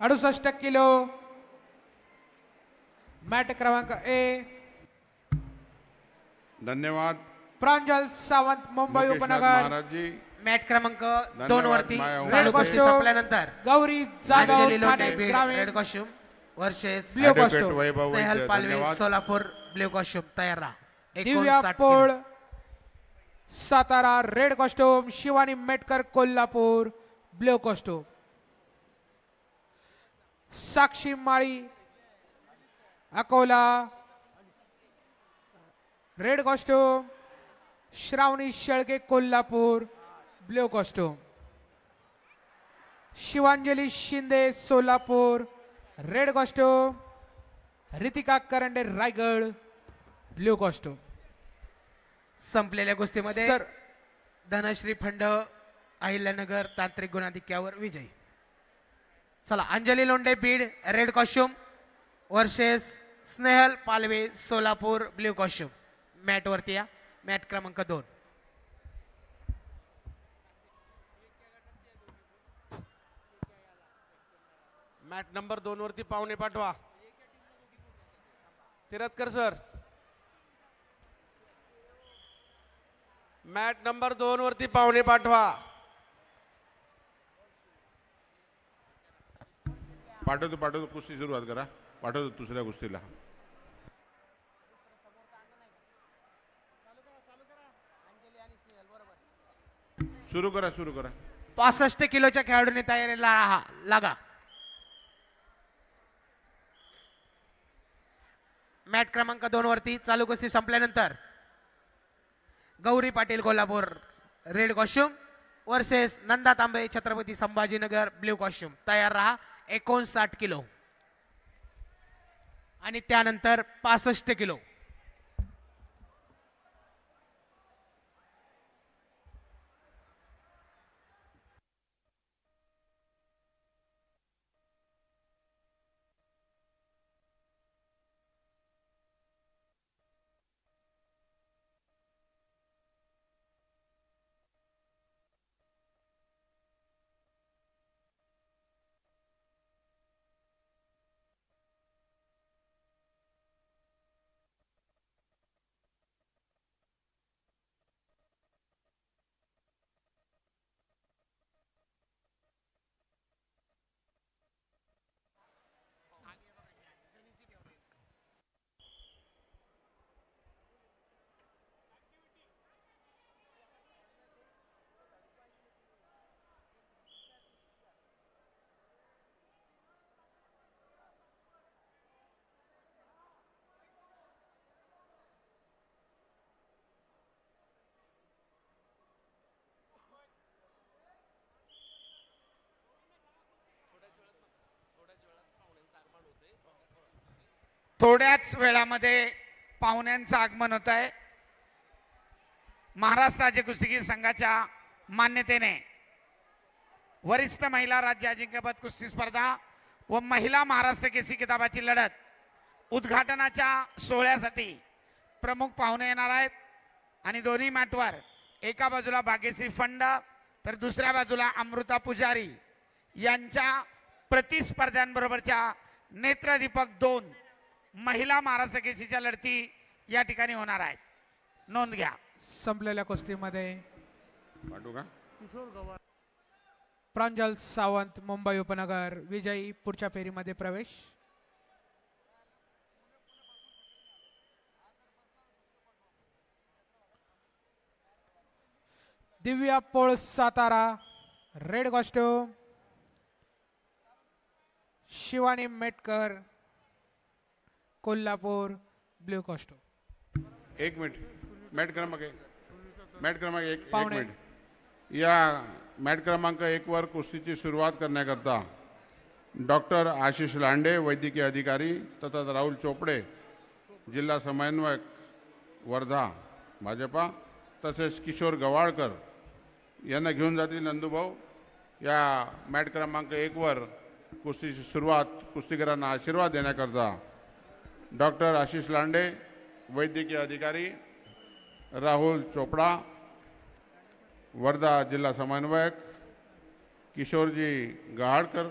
अडुसष्ट kilo. Mat क्रमांक ए. धन्यवाद. प्रांजल सावंत मुंबई उपनगर. महाराज जी मॅट क्रमांक दोन वरती. चालू. कुस्ती संपल्यानंतर. गौरी जाधव अंजली लोंढे ठाणे बीड ग्रामीण. Red costume versus blue advocate Vaibhav Snehal Palve धन्यवाद. सोलापूर ब्ल्यू कॉस्ट्युम तयार राहा. Divya 59 Pol kilo. Satara red costume Shivani Metkar Kolhapur blue costume Sakshi Mali Akola red costume Shravani Shelke Kolhapur blue costume Shivanjali Shinde Solapur red costume Ritika Karande Raigad blue costume संपलेल्या कुस्तीमध्ये sir. Dhanashree Phand Ahilyanagar तांत्रिक गुणाधिक्यावर विजयी. चला Anjali Londhe Beed red costume versus Snehal Palve Solapur blue costume मॅटवरती या. Mat क्रमांक दोन. Mat number दोन वरती पाहुणे पाठवा. तिरतकर सर मॅट नंबर दोन वरती पाहुणे पाठवा. पाठवतो पाठवतो कुस्ती सुरुवात करा. पाठवतो दुसऱ्या कुस्तीला. सुरू करा सुरू करा. पासष्ट किलोच्या खेळाडूने तयारीला राहा. लागा. मॅट क्रमांक दोन वरती चालू कुस्ती संपल्यानंतर Gauri Patil Kolhapur red costume versus Nanda Tambe Chhatrapati Sambhajinagar blue costume. तयार राहा. एकोणसाठ किलो. आणि त्यानंतर पासष्ट किलो. थोड्याच वेळामध्ये पाहुण्यांचं आगमन होत आहे. महाराष्ट्र राज्य कुस्तीगीर संघाच्या मान्यतेने वरिष्ठ महिला राज्य अजिंक्यपद कुस्ती स्पर्धा व महिला महाराष्ट्र केसी किताबाची लढत उद्घाटनाच्या सोहळ्यासाठी प्रमुख पाहुणे येणार आहेत. आणि दोन्ही मॅटवर एका बाजूला भाग्यश्री फंड तर दुसऱ्या बाजूला अमृता पुजारी यांच्या प्रतिस्पर्ध्यांबरोबरच्या नेत्रदीपक दोन महिला महाराष्ट्र केसीच्या लढती या ठिकाणी होणार आहेत. नोंद घ्या. संपलेल्या कुस्तीमध्ये पाठवू का? प्रांजल सावंत मुंबई उपनगर विजयी पुढच्या फेरीमध्ये प्रवेश. Divya Pol Satara red costume. Shivani Metkar Kolhapur blue costume एक मिनिट. मॅट क्रमांक एक. मॅट क्रमांक एक एक पाहुणे. मिनिट. या मॅट क्रमांक एक वर कुस्तीची सुरुवात करण्याकरता डॉक्टर आशिष लांडे वैद्यकीय अधिकारी तथा राहुल चोपडे जिल्हा समन्वयक वर्धा भाजपा तसेच किशोर गवाळकर यांना घेऊन जातील नंदूभाऊ. या मॅट क्रमांक एकवर कुस्तीची सुरुवात कुस्तीगरांना आशीर्वाद देण्याकरता डॉक्टर आशिष लांडे वैद्यकीय अधिकारी राहुल चोपडा वर्धा जिल्हा समन्वयक किशोरजी गहाडकर